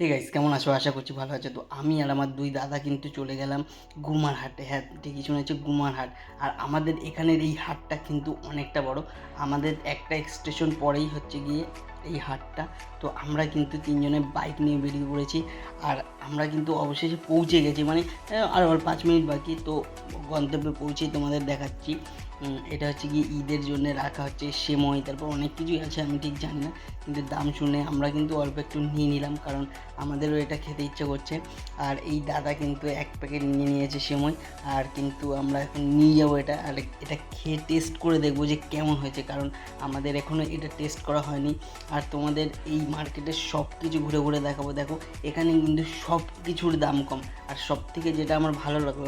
Hey guys কেমন আছো? আশা করছি ভালো আছো। তো আমি আর আমার দুই দাদা কিন্তু চলে গেলাম গুমার হাটে। হ্যাঁ ঠিকই শুনেছি, গুমার হাট। আর আমাদের এখানের এই হাটটা কিন্তু অনেকটা বড়। আমাদের একটা স্টেশন পরেই হচ্ছে গিয়ে এই হাটটা। তো আমরা কিন্তু তিনজনে বাইক নিয়ে বেরিয়ে পড়েছি। আর আমরা কিন্তু অবশেষে পৌঁছে গেছি। মানে আর পাঁচ মিনিট বাকি। তো গন্তব্যে পৌঁছেই তোমাদের দেখাচ্ছি। এটা হচ্ছে কি ঈদের জন্য রাখা হচ্ছে সেময়, তারপর অনেক কিছুই আছে, আমি ঠিক জানি না, কিন্তু দাম শুনে আমরা কিন্তু অল্প একটু নিয়ে নিলাম, কারণ আমাদেরও এটা খেতে ইচ্ছে করছে। আর এই দাদা কিন্তু এক প্যাকেট নিয়ে নিয়েছে সেময়, আর কিন্তু আমরা এখন নিয়ে যাব এটা, আর এটা খেয়ে টেস্ট করে দেখব যে কেমন হয়েছে, কারণ আমাদের এখনও এটা টেস্ট করা হয়নি। আর তোমাদের এই মার্কেটের সব কিছু ঘুরে ঘুরে দেখাবো, দেখো, এখানে কিন্তু সব কিছুর দাম কম, আর সব থেকে যেটা আমার ভালো লাগল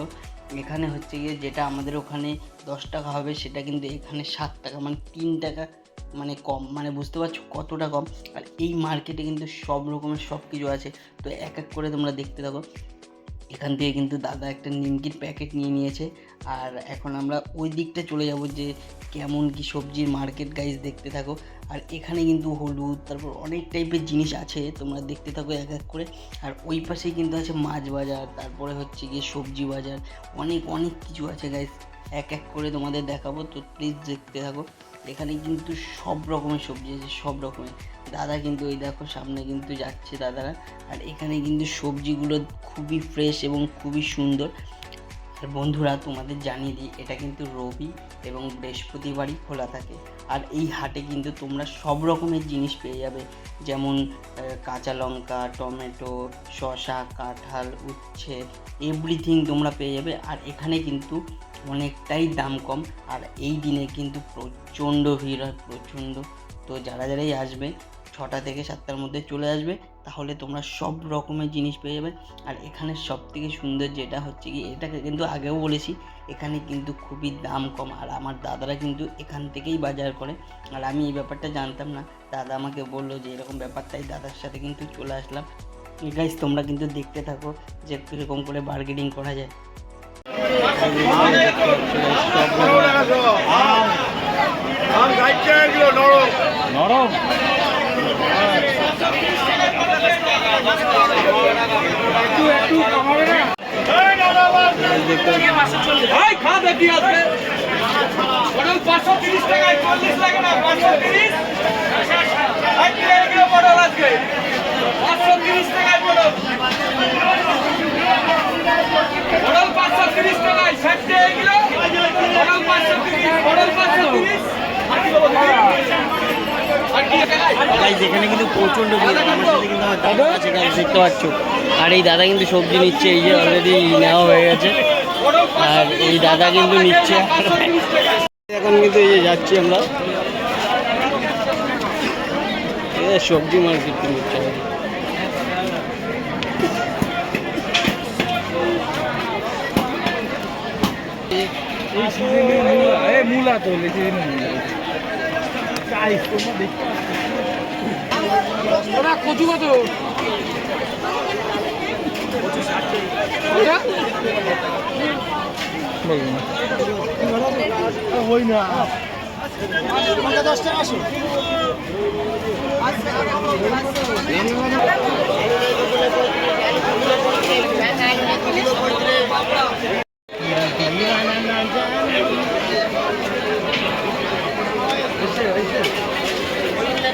এখানে হচ্ছে গিয়ে যেটা আমাদের ওখানে দশ টাকা হবে, সেটা কিন্তু এখানে সাত টাকা মানে তিন টাকা মানে কম মানে বুঝতে পারছ কতটা কম? আর এই মার্কেটে কিন্তু সব রকমের সব কিছু আছে। তো এক এক করে তোমরা দেখতে থাকো। এখান থেকে কিন্তু দাদা একটা নিমকির প্যাকেট নিয়ে নিয়েছে। আর এখন আমরা ওই দিকটা চলে যাব যে কেমন কি সবজির মার্কেট গাইজ দেখতে থাকো। আর এখানে কিন্তু হলুদ, তারপর অনেক টাইপের জিনিস আছে, তোমরা দেখতে থাকো এক এক করে। আর ওই পাশেই কিন্তু আছে মাছ বাজার, তারপরে হচ্ছে গিয়ে সবজি বাজার, অনেক অনেক কিছু আছে গাইজ এক এক করে তোমাদের দেখাবো, তো প্লিজ দেখতে থাকো। এখানে কিন্তু সব রকমের সবজি আছে, সব রকমের। দাদা কিন্তু ওই দেখো, সামনে কিন্তু যাচ্ছে দাদারা। আর এখানে কিন্তু সবজিগুলো খুবই ফ্রেশ এবং খুবই সুন্দর। আর বন্ধুরা, তোমাদের জানিয়ে দিই, এটা কিন্তু রবি এবং বৃহস্পতিবারই খোলা থাকে। আর এই হাটে কিন্তু তোমরা সব রকমের জিনিস পেয়ে যাবে। যেমন কাঁচা লঙ্কা, টমেটো, শসা, কাঁঠাল, উচ্ছে এভরিথিং তোমরা পেয়ে যাবে। আর এখানে কিন্তু অনেকটাই দাম কম। আর এই দিনে কিন্তু প্রচণ্ড ভিড় হয়, প্রচণ্ড। তো যারা যারাই আসবে, ছটা থেকে সাতটার মধ্যে চলে আসবে, তাহলে তোমরা সব রকমের জিনিস পেয়ে যাবে। আর এখানে সব থেকে সুন্দর যেটা হচ্ছে কি, এটাকে কিন্তু আগেও বলেছি, এখানে কিন্তু খুবই দাম কম। আর আমার দাদারা কিন্তু এখান থেকেই বাজার করে। আর আমি এই ব্যাপারটা জানতাম না। দাদা আমাকে বলল যে, এরকম ব্যাপারটাই দাদার সাথে কিন্তু চলে আসলাম। গাইজ তোমরা কিন্তু দেখতে থাকো যে, কীরকম করে বার্গেনিং করা যায়। আম, গাইছে এগুলো নরম। নরম। পাঁচশো তিরিশ টাকায় চল্লিশ লাগে না পাঁচশো তিরিশ ষাট টাকা কিলো পটল আজকে পাঁচশো তিরিশ টাকায় পটল পটল পাঁচশো তিরিশ টাকায় ষাট টাকা কিলো পটল পাঁচশো তিরিশ পটল পাঁচশো তিরিশ গাইজ এখানে কিন্তু প্রচণ্ড ভিড় আমার সাথে কিন্তু আমার দাদা আছে গাইজ দেখতে পাচ্ছ। আর এই দাদা কিন্তু সবজি নিচ্ছে এই যে অলরেডি নেওয়া হয়ে গেছে। আর এই দাদা কিন্তু নিচ্ছে। এখন কিন্তু এই যে যাচ্ছি আমরা। এই সবজি মার্কেট আমাদের। এই মূলা তো লেগে মূলা চাই তোমরা দেখতে ওরা কচু কত ওটা? বলুন না। ওই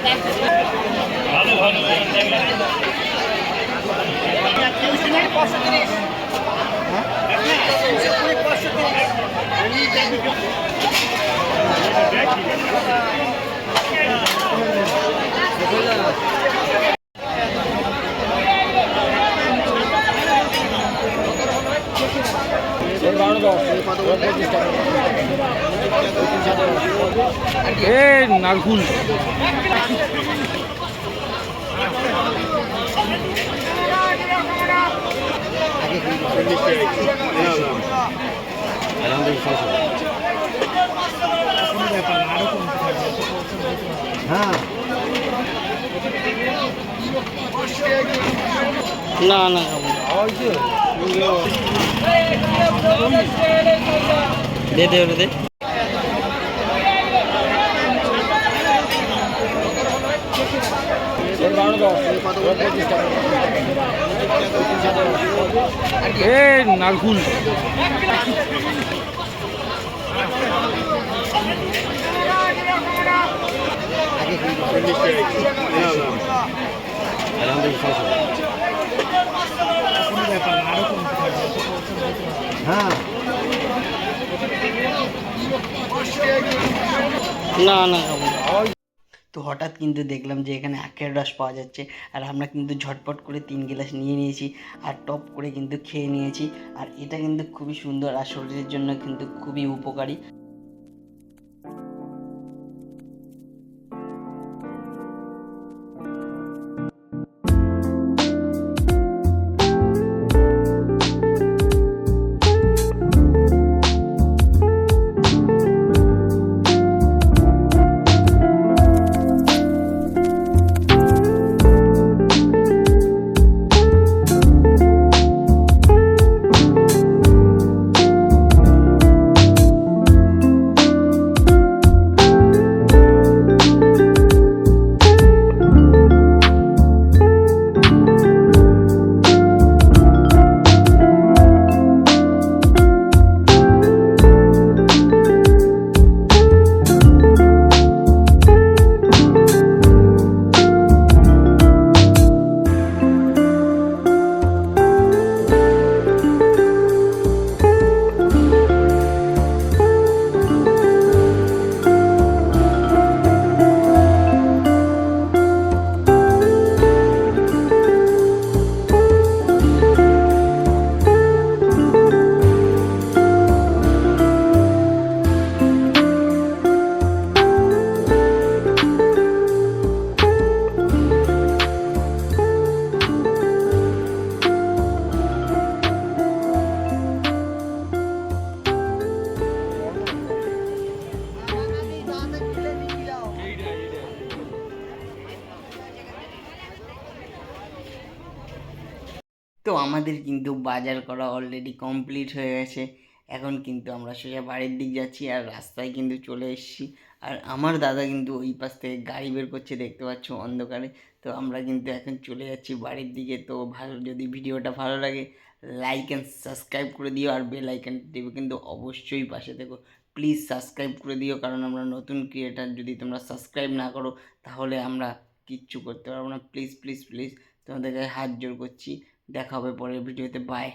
না এ নারকুল। না না। না। দে দে ওটা দে বারো এ নারকুল না না না। তো হঠাৎ কিন্তু দেখলাম যে এখানে আখের রস পাওয়া যাচ্ছে। আর আমরা কিন্তু ঝটপট করে তিন গ্লাস নিয়ে নিয়েছি আর টপ করে কিন্তু খেয়ে নিয়েছি। আর এটা কিন্তু খুবই সুন্দর আর শরীরের জন্য কিন্তু খুবই উপকারী। আমাদের কিন্তু বাজার করা অলরেডি কমপ্লিট হয়ে গেছে। এখন কিন্তু আমরা সোজা বাড়ির দিক যাচ্ছি আর রাস্তায় কিন্তু চলে এসেছি। আর আমার দাদা কিন্তু ওই পাশ থেকে গাড়ি বের করছে, দেখতে পাচ্ছ অন্ধকারে। তো আমরা কিন্তু এখন চলে যাচ্ছি বাড়ির দিকে। তো ভালো, যদি ভিডিওটা ভালো লাগে লাইক অ্যান্ড সাবস্ক্রাইব করে দিও। আর বেল আইকন টিপে কিন্তু অবশ্যই পাশে থেকো। প্লিজ সাবস্ক্রাইব করে দিও, কারণ আমরা নতুন ক্রিয়েটার যদি তোমরা সাবস্ক্রাইব না করো, তাহলে আমরা কিচ্ছু করতে পারব না। প্লিজ প্লিজ প্লিজ তোমাদের হাত জোর করছি। দেখা হবে পরের ভিডিওতে বাই